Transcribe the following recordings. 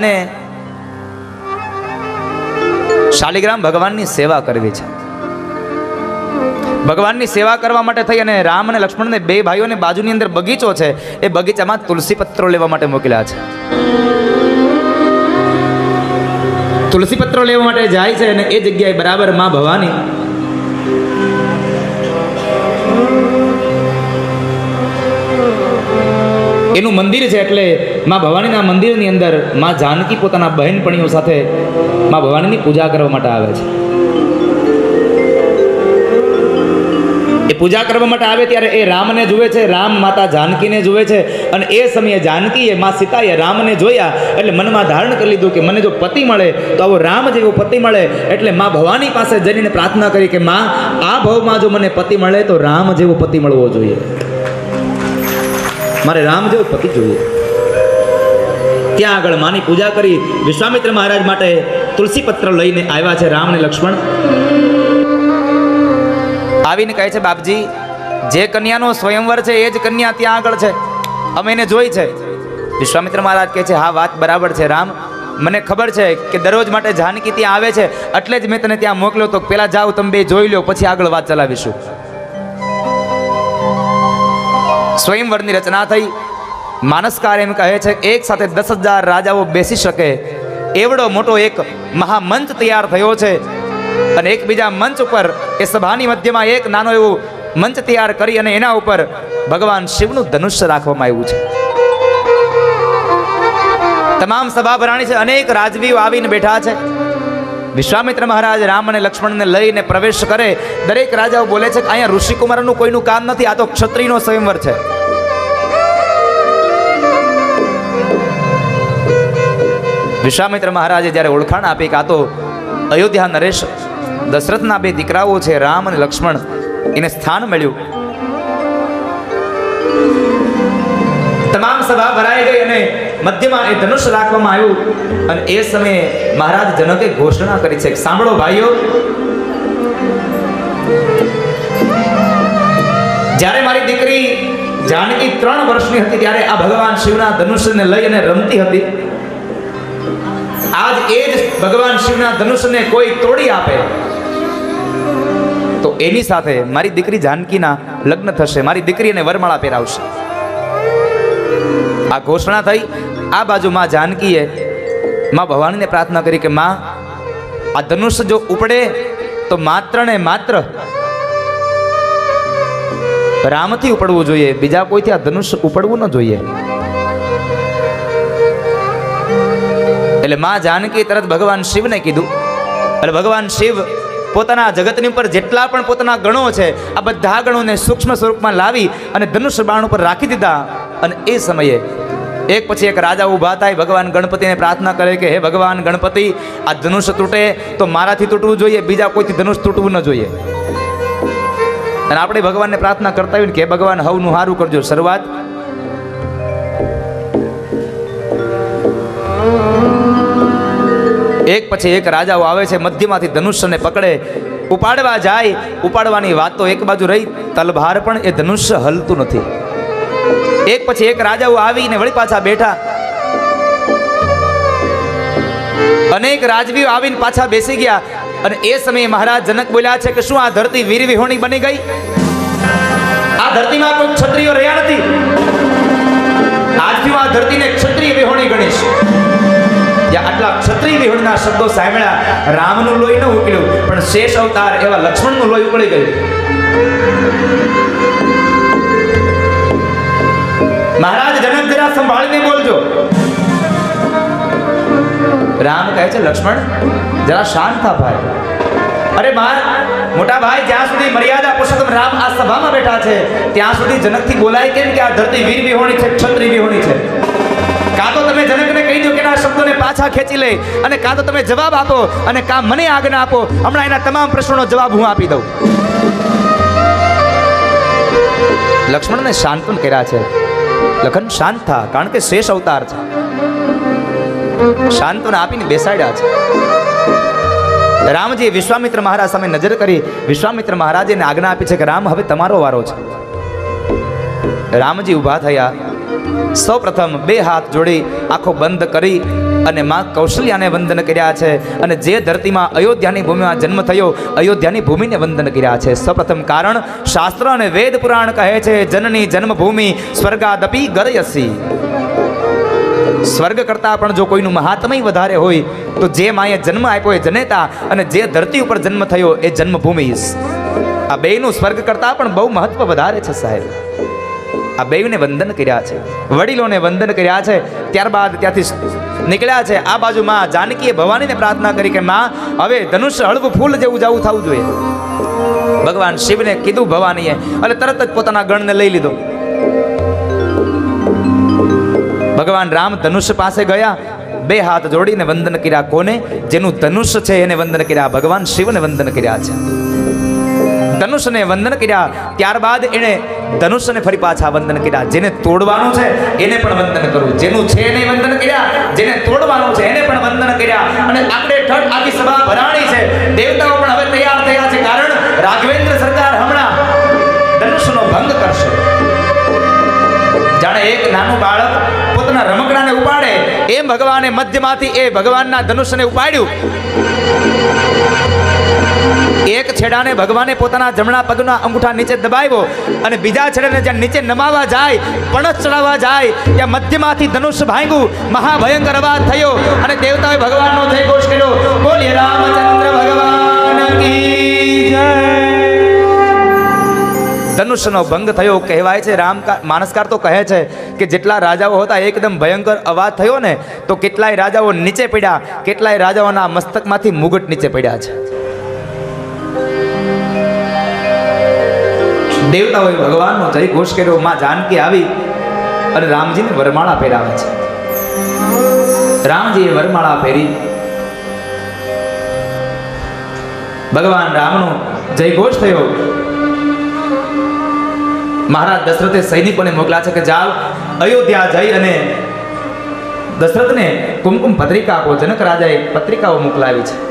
ને શાલિગ્રામ ભગવાનની સેવા કરવી છે. ભગવાનની સેવા કરવા માટે થઈ અને રામ અને લક્ષ્મણને બે ભાઈઓને બાજુની અંદર બગીચો છે, એ બગીચામાં તુલસી પત્રો લેવા માટે મોકલ્યા છે. તુલસી પત્રો લેવા માટે જાય છે અને એ જગ્યાએ બરાબરમાં ભવાની. એનું મંદિર છે એટલે માં ભવાનીના મંદિરની અંદરમાં જાનકી પોતાના બહેનપણીઓ સાથે માં ભવાનીની પૂજા કરવા માટે આવે છે. એ પૂજા કરવા માટે આવે ત્યારે એ રામને જુએ છે, રામ માતા જાનકીને જુએ છે અને એ સમયે જાનકીએ માં સીતાએ રામને જોયા એટલે મનમાં ધારણ કરી લીધું કે મને જો પતિ મળે તો આવો રામ જેવો પતિ મળે એટલે માં ભવાની પાસે જઈને પ્રાર્થના કરી કે માં, આ ભાવમાં જો મને પતિ મળે તો રામ જેવો પતિ મળવો જોઈએ. મારે રામ જેવો પતિ જોઈએ. ત્યાં આગળ માની પૂજા કરી વિશ્વામિત્ર મહારાજ માટે તુલસી પત્ર લઈને આવ્યા છે રામ અને લક્ષ્મણ. આવીને કહે છે, બાપજી, જે કન્યાનો સ્વયંવર છે, એ જ કન્યા ત્યાં આગળ છે. અમે એને જોઈ છે. વિશ્વામિત્ર મહારાજ કહે છે, હા, વાત બરાબર છે, રામ. મને ખબર છે કે દરરોજ માટે જાનકી ત્યાં આવે છે. એટલે જ મેં તને ત્યાં મોકલ્યો તો પેલા જાઓ, તમે બે જોઈ લો પછી આગળ વાત ચલાવીશું. સ્વયંવરની રચના થઈ. માનસકાર એમ કહે છે, એક સાથે દસ હજાર રાજાઓ બેસી શકે. એવડો મોટો એક મહામંચ તૈયાર થયો છે. અને એકબીજા મંચ ઉપર, એ સભાની મધ્યમાં એક નાનો એવો મંચ તૈયાર કરી અને એના ઉપર ભગવાન શિવનું ધનુષ્ય રાખવામાં આવ્યું છે. તમામ સભા ભરાણી છે, અનેક રાજવીઓ આવીને બેઠા છે. વિશ્વામિત્ર મહારાજ રામ અને લક્ષ્મણને લઈને પ્રવેશ કરે. દરેક રાજાઓ બોલે છે કે અહીંયા ઋષિકુમારનું કોઈનું કામ નથી, આ તો ક્ષત્રિયનો સ્વયંવર છે. વિશ્વામિત્ર મહારાજે જ્યારે ઓળખાણ આપી કે આ તો અયોધ્યા નરેશ દશરથના બે દીકરાઓ છે, રામ અને લક્ષ્મણ, એને સ્થાન મળ્યું. તમામ સભા ભરાઈ ગઈ અને મધ્યમાં એ ધનુષ રાખવામાં આવ્યું અને એ સમયે મહારાજ જનકે ઘોષણા કરી છે. સાંભળો ભાઈઓ. જ્યારે મારી દીકરી જાનકી ત્રણ વર્ષની હતી ત્યારે આ ભગવાન શિવના ધનુષને લઈ અને રમતી હતી. આજ એ જ ભગવાન શિવના ધનુષને કોઈ તોડી આપે. તો એની સાથે મારી દીકરી જાનકીના લગ્ન થશે. મારી દીકરીને વરમાળા પહેરાવશે. આ ઘોષણા થઈ. આ બાજુ માં જાનકીએ માં ભવાનીને પ્રાર્થના કરી કે માં, આ ધનુષ જો ઉપડે તો માત્ર ને માત્ર રામથી ઉપડવું જોઈએ. બીજા કોઈથી આ ધનુષ ઉપડવું ન જોઈએ. એટલે માં જાનકી તરત ભગવાન શિવને કીધું. એટલે ભગવાન શિવ પોતાના જગતની ઉપર જેટલા પણ પોતાના ગણો છે, આ બધા ગણોને સૂક્ષ્મ સ્વરૂપમાં લાવી અને ધનુષ્ય બાણ ઉપર રાખી દીધા. અને એ સમયે એક પછી એક રાજા ઊભા થાય, ભગવાન ગણપતિને પ્રાર્થના કરે કે, હે ભગવાન ગણપતિ, આ ધનુષ્ય તૂટે, તો મારાથી તૂટવું જોઈએ, બીજા કોઈથી ધનુષ તૂટવું ન જોઈએ. અને આપણે ભગવાનને પ્રાર્થના કરતા હોય ને કે ભગવાન, હવનું સારું કરજો, શરૂઆત. એક પછી એક રાજાઓ આવે છે, મધ્યમાંથી ધનુષ્યને પકડે, ઉપાડવા જાય, ઉપાડવાની વાત તો એક બાજુ રહી, તલભાર પણ એ ધનુષ્ય હલતું નથી. એક પછી એક રાજાઓ આવીને વળી પાછા બેઠા. અનેક રાજવીઓ આવીને પાછા બેસી ગયા. અને એ સમયે મહારાજ જનક બોલ્યા છે કે શું આ ધરતી વીર વિહોણી બની ગઈ? આ ધરતીમાં કોઈ ક્ષત્રિયો રહ્યા નથી. આજથી હું આ ધરતીને ક્ષત્રિય વિહોણી ગણીશ. જ્યાં આટલા ક્ષત્રિય વિહોણના શબ્દો સાંભળ્યા, રામનું લોહી ન ઉકળ્યું, પણ શેષ અવતાર એવા લક્ષ્મણનું લોહી ઉકળી ગયું. કહે છે, લક્ષ્મણ, જરા શાંત થા ભાઈ. અરે માર મોટા ભાઈ, જ્યાં સુધી મર્યાદા પુરુષોત્તમ રામ આ સભામાં બેઠા છે, ત્યાં સુધી જનકથી બોલાય કેમ કે આ ધરતી વીર વિહોણી છે, ક્ષત્રિય વિહોણી છે. કાં તો તમે જનકને કહી દો કે આ શબ્દોને પાછા ખેંચી લે અને કાં તો તમે જવાબ આપો અને કાં મને આજ્ઞા આપો, હમણાં એના તમામ પ્રશ્નોનો જવાબ હું આપી દઉં. લક્ષ્મણને શાંતન કર્યા છે. લખન શાંત થા, કારણ કે શેષ અવતાર છે. શાંતન આપીને બેસાડ્યા છે. રામજીએ વિશ્વામિત્ર મહારાજ સામે નજર કરી વિશ્વામિત્ર મહારાજે આજ્ઞા આપી છે કે રામ, હવે તમારો વારો છે. રામજી ઊભા થયા. સૌ પ્રથમ બે હાથ જોડી આંખો બંધ કરી અને માં કૌશલ્યાને વંદન કર્યા છે અને જે ધરતીમાં અયોધ્યાની ભૂમિમાં જન્મ થયો, અયોધ્યાની ભૂમિને વંદન કર્યા છે. સૌપ્રથમ કારણ, શાસ્ત્ર અને વેદ પુરાણ કહે છે, જનની જન્મભૂમિ સ્વર્ગાદપી ગરયસી. સ્વર્ગ કરતાં પણ જો કોઈનું મહાત્મય વધારે હોય, તો જે માએ જન્મ આપ્યો એ જનેતા અને જે ધરતી ઉપર જન્મ થયો એ જન્મભૂમિ આ બેયનું સ્વર્ગ કરતાં પણ બહુ મહત્વ વધારે છે સાહેબ. આ બેયને વંદન કર્યા છે. વડીલોને વંદન કર્યા છે. ત્યારબાદ ત્યાંથી નીકળ્યા છે. આ બાજુમાં જાનકીએ ભવાનીને પ્રાર્થના કરી કે, માં, હવે ધનુષ્ય હળવું ફૂલ જેવું જવું થવું જોઈએ. ભગવાન શિવને કીધું ભવાનીએ અને તરત જ પોતાના ગણને લઈ લીધો. ભગવાન રામ ધનુષ્ય પાસે ગયા. બે હાથ જોડીને વંદન કર્યા. કોને? જેનું ધનુષ્ય છે એને વંદન કર્યા. ભગવાન શિવને વંદન કર્યા છે. ધનુષને વંદન કર્યા. ત્યારબાદ એણે ધનુષને ફરી પાછા વંદન કર્યા. જેને તોડવાનું છે, એને પણ વંદન કરવું જેનું છે એને વંદન કર્યા. જેને તોડવાનું છે, એને પણ વંદન કર્યા. અને આપણે ઠઠ આખી સભા ભરાણી છે. દેવતાઓ પણ હવે તૈયાર થયા છે. કારણ રાઘવેન્દ્ર સરકાર હમણાં ધનુષનો ભંગ કરશે. જાણે એક નાનું બાળક એમ ભગવાને મધ્યમાંથી એ ભગવાનના ધનુષને ઉપાડ્યું. એક છેડાને ભગવાને પોતાના જમણા પગના અંગૂઠા નીચે દબાવ્યો અને બીજા છેડાને જ્યાં નીચે નમાવા જાય પણસ ચડાવવા જાય, ત્યાં મધ્યમાંથી ધનુષ્ય ભાંગ્યું. મહાભયંકર અવાજ થયો અને દેવતાએ ભગવાનનો જય ઘોષ કર્યો. બોલીએ, રામચંદ્ર ભગવાન કી જય. ધનુષ્યનો ભંગ થયો કહેવાય છે. રામ માનસકાર તો કહે છે કે જેટલા રાજાઓ હતા એકદમ ભયંકર અવાજ થયો ને, તો કેટલાય રાજાઓ નીચે પડ્યા, કેટલાય રાજાઓના મસ્તકમાંથી મુગટ નીચે પડ્યા છે. દેવતાઓએ ભગવાનનો જય ઘોષ કર્યો, માં જાનકી આવી અને રામજીને વરમાળા પહેરાવે છે. રામજીએ વરમાળા પહેરી. ભગવાન રામનો જય ઘોષ થયો. મહારાજ દશરથે સૈનિકોને મોકલા છે કે જાઓ, અયોધ્યા જઈ અને દશરથને કુમકુમ પત્રિકા આપો, જનક રાજાએ પત્રિકાઓ મોકલાવી છે.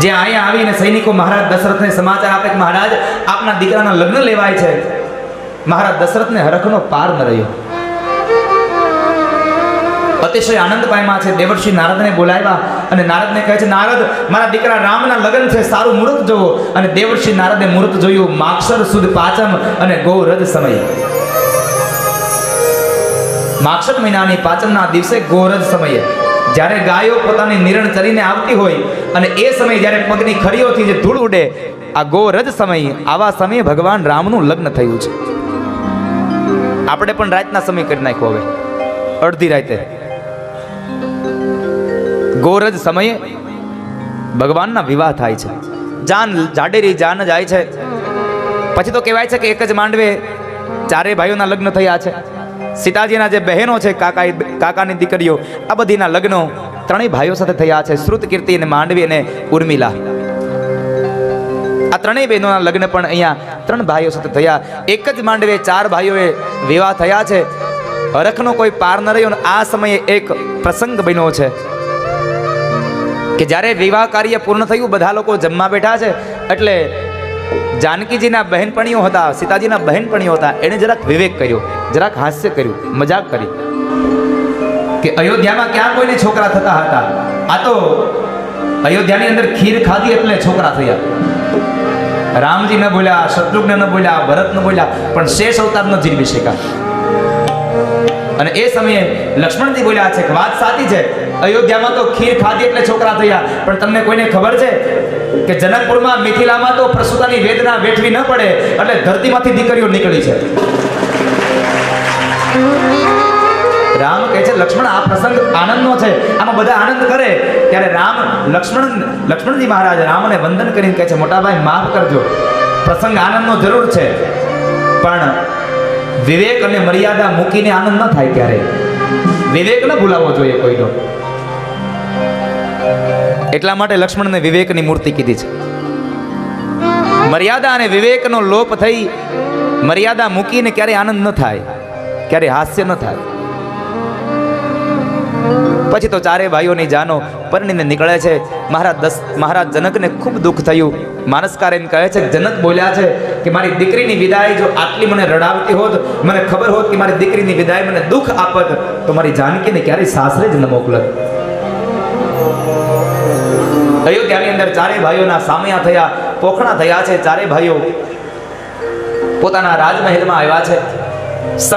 જે અહીંયા આવીને સૈનિકો મહારાજ દશરથને સમાચાર આપે કે મહારાજ, આપના દીકરાના લગ્ન લેવાય છે. મહારાજ દશરથને હરખનો પાર ન રહ્યો. અતિશય આનંદ પામ્યા છે. દેવર્ષિ નારદને બોલાવ્યા. અને નારદને કહે છે, નારદ, મારા દીકરા રામના લગ્ન છે, સારું મુહૂર્ત જોવો અને દેવર્ષિ નારદે મુહૂર્ત જોયું, માક્ષર સુદ પાંચમ અને ગૌરજ સમય. માક્ષર મહિનાની પાંચમના દિવસે ગોરજ સમયે. જ્યારે ગાયો પોતાની નિરણ ચરીને આવતી હોય અને એ સમયે જ્યારે પગની ખરીઓથી જે ધૂળ ઉડે, આ ગોરજ સમય, આવા સમયે ભગવાન રામનું લગ્ન થયું છે. આપણે પણ રાતના સમય કરી નાખ્યો હવે. અડધી રાતે. ગોરજ સમયે ભગવાનના વિવાહ થાય છે. જાન, જાડેરી જાન જાય છે. પછી તો કહેવાય છે કે એક જ માંડવે ચારે ભાઈઓના લગ્ન થયા છે. સીતાજીના જે બહેનો છે કાકા કાકાની દીકરીઓ, આ બધીના લગ્નો ત્રણેય ભાઈઓ સાથે થયા છે. શ્રુત કીર્તિ અને માંડવી અને ઉર્મિલા. આ ત્રણેય બહેનોના લગ્ન પણ અહીંયા ત્રણ ભાઈઓ સાથે થયા. એક જ માંડવે ચાર ભાઈઓએ વિવાહ થયા છે. હરખનો કોઈ પાર ન રહ્યો આ સમયે એક પ્રસંગ બન્યો છે. કે જ્યારે વિવાહ કાર્ય પૂર્ણ થયું, બધા લોકો જમવા બેઠા છે, એટલે જાનકીજીના બહેનપણીઓ હતા, સીતાજીના બહેનપણીઓ હતા, એણે જરાક વિવેક કર્યો, જરાક હાસ્ય કર્યું, મજાક કરી કે અયોધ્યામાં ક્યાં કોઈને છોકરા થતા હતા? આ તો અયોધ્યાની અંદર ખીર ખાધી એટલે છોકરા થયા. રામજી ન બોલ્યા, શત્રુઘ્ન ન બોલ્યા, ભરત ન બોલ્યા, પણ શેષ અવતાર ન જીરવી શક્યા અને એ સમયે લક્ષ્મણજી બોલ્યા છે કે વાત સાચી છે. અયોધ્યામાં તો ખીર ખાધી એટલે છોકરા થયા. પણ તમને કોઈને ખબર છે કે જનકપુરમાં મિથિલામાં તો પ્રસૂતાની વેદના વેઠવી ન પડે, એટલે ધરતીમાંથી દીકરીઓ નીકળી છે. રામ કહે છે, લક્ષ્મણ, આ પ્રસંગ આનંદનો છે. આમાં બધા આનંદ કરે. ત્યારે રામ લક્ષ્મણ, લક્ષ્મણજી મહારાજ રામને વંદન કરીને કહે છે, મોટાભાઈ, માફ કરજો. પ્રસંગ આનંદનો જરૂર છે. પણ વિવેક અને મર્યાદા મૂકીને આનંદ ન થાય ક્યારે? વિવેક ન ભૂલાવો જોઈએ કોઈનો. એટલા માટે લક્ષ્મણને વિવેકની મૂર્તિ કીધી છે. મર્યાદા અને વિવેકનો લોપ થઈ મર્યાદા મૂકીને ક્યારે આનંદ ન થાય? ક્યારે હાસ્ય ન થાય? પછી તો ચારે ભાઈઓની જાનો પરણીને નીકળે છે. મહારાજ દસ, મહારાજ જનકને ખૂબ દુઃખ થયું. માનસકાર એમ કહે છે, જનક બોલ્યા છે કે મારી દીકરીની વિદાય જો આટલી મને રડાવતી હોત, મને ખબર હોત કે મારી દીકરીની વિદાય મને દુઃખ આપત, તો મારી જાનકીને ક્યારેય સાસરે જ ન મોકલત. અયોધ્યાની અંદર ચારે ભાઈઓના સામયા થયા, પોખણા થયા છે ચારે ભાઈઓ. પોતાના રાજમહેલમાં આવ્યા છે.